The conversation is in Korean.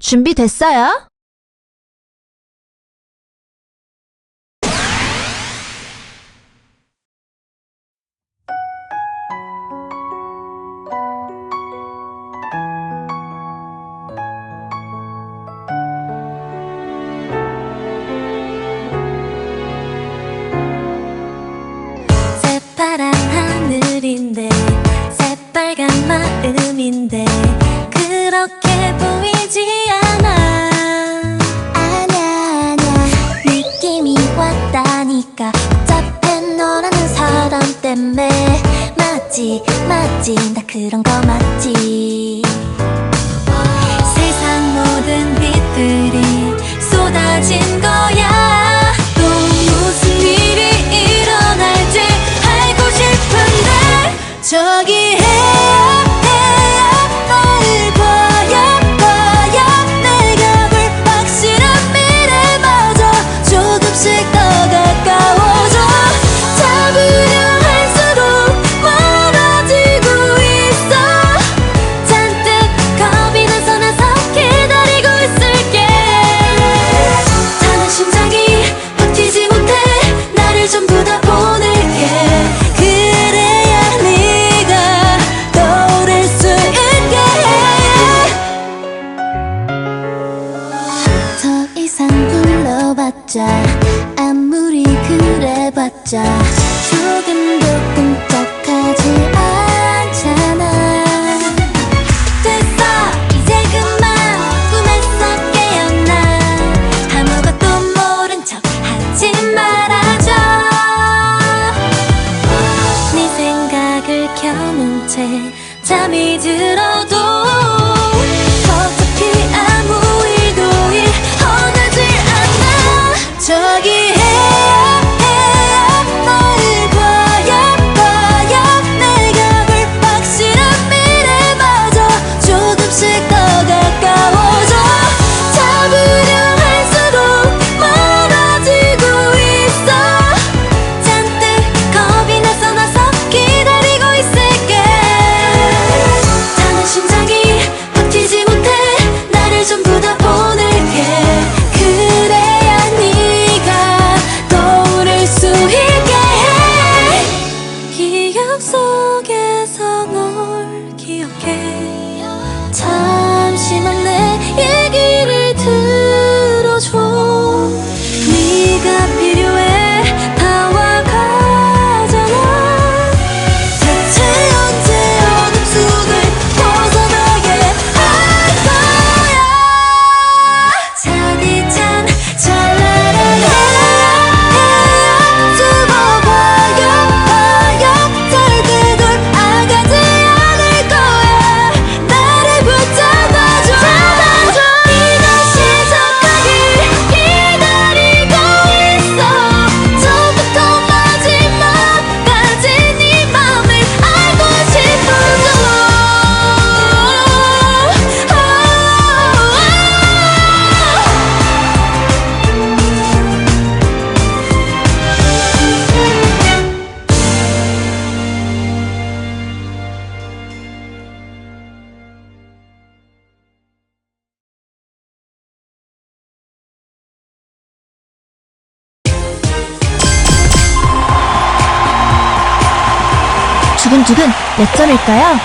준비됐어요? 있다니까 짭해 너라는 사람 때문에 맞지 맞지. 나 그런 거 맞지. 봤자 아무리 그래봤자 조금도 끔찍하지 않잖아. 됐어 이제 그만. 꿈에서 깨어나. 아무것도 모른 척 하지 말아줘. 네 생각을 켜놓은 채 잠이 들어도 약속에 이번 득은 몇 점일까요?